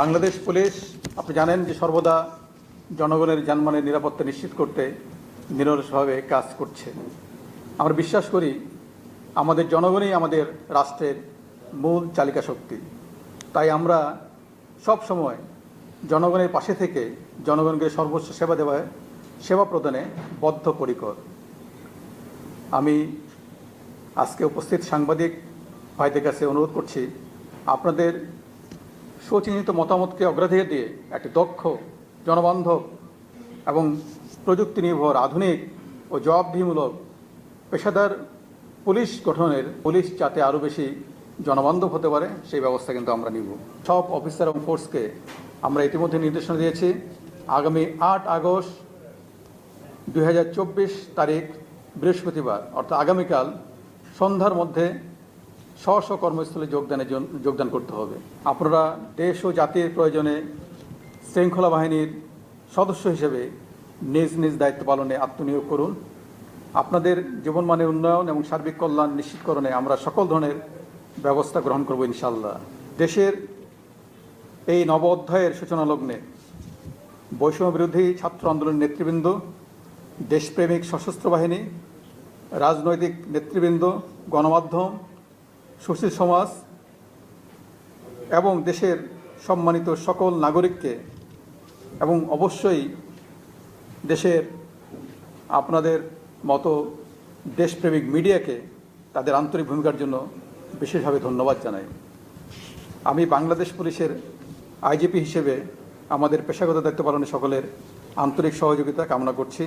Bangladesh police, আপনি জানেন যে সর্বদা জনগণের যানবাহনের নিরাপত্তা নিশ্চিত করতে নিরলসভাবে কাজ করছে। আমরা বিশ্বাস করি আমাদের জনগণই আমাদের রাষ্ট্রের মূল চালিকা শক্তি। তাই আমরা সব সময় জনগণের পাশে থেকে জনগণকে সর্বোচ্চ সেবা দেওয়ায় সেবা প্রদানে বদ্ধপরিকর। আমি আজকে উপস্থিত সাংবাদিক ভাইদের কাছে অনুরোধ করছি, আপনাদের সুচিহ্নিত মতামতকে অগ্রাধিকার দিয়ে একটি দক্ষ জনবান্ধব এবং প্রযুক্তি নির্ভর আধুনিক ও জবাবদিহিমূলক পেশাদার পুলিশ গঠনের পুলিশ যাতে আরও বেশি জনবান্ধব হতে পারে, সেই ব্যবস্থা কিন্তু আমরা নিব। সব অফিসার এবং ফোর্সকে আমরা ইতিমধ্যে নির্দেশনা দিয়েছি। আগামী আট আগস্ট দু হাজার চব্বিশ তারিখ বৃহস্পতিবার, অর্থাৎ আগামীকাল সন্ধ্যার মধ্যে স্ব স্ব কর্মস্থলে যোগদানের জন্য যোগদান করতে হবে। আপনারা দেশ ও জাতির প্রয়োজনে শৃঙ্খলা বাহিনীর সদস্য হিসেবে নিজ নিজ দায়িত্ব পালনে আত্মনিয়োগ করুন। আপনাদের জীবনমানের উন্নয়ন এবং সার্বিক কল্যাণ নিশ্চিতকরণে আমরা সকল ধরনের ব্যবস্থা গ্রহণ করব ইনশাল্লাহ দেশের এই নব অধ্যায়ের সূচনা লগ্নে বৈষম্য বিরোধী ছাত্র আন্দোলনের নেতৃবৃন্দ, দেশপ্রেমিক সশস্ত্র বাহিনী, রাজনৈতিক নেতৃবৃন্দ, গণমাধ্যম সুশীল সমাজ এবং দেশের সম্মানিত সকল নাগরিককে এবং অবশ্যই দেশের আপনাদের মতো দেশপ্রেমিক মিডিয়াকে তাদের আন্তরিক ভূমিকার জন্য বিশেষভাবে ধন্যবাদ জানাই। আমি বাংলাদেশ পুলিশের আইজিপি হিসেবে আমাদের পেশাগত দায়িত্ব পালনে সকলের আন্তরিক সহযোগিতা কামনা করছি।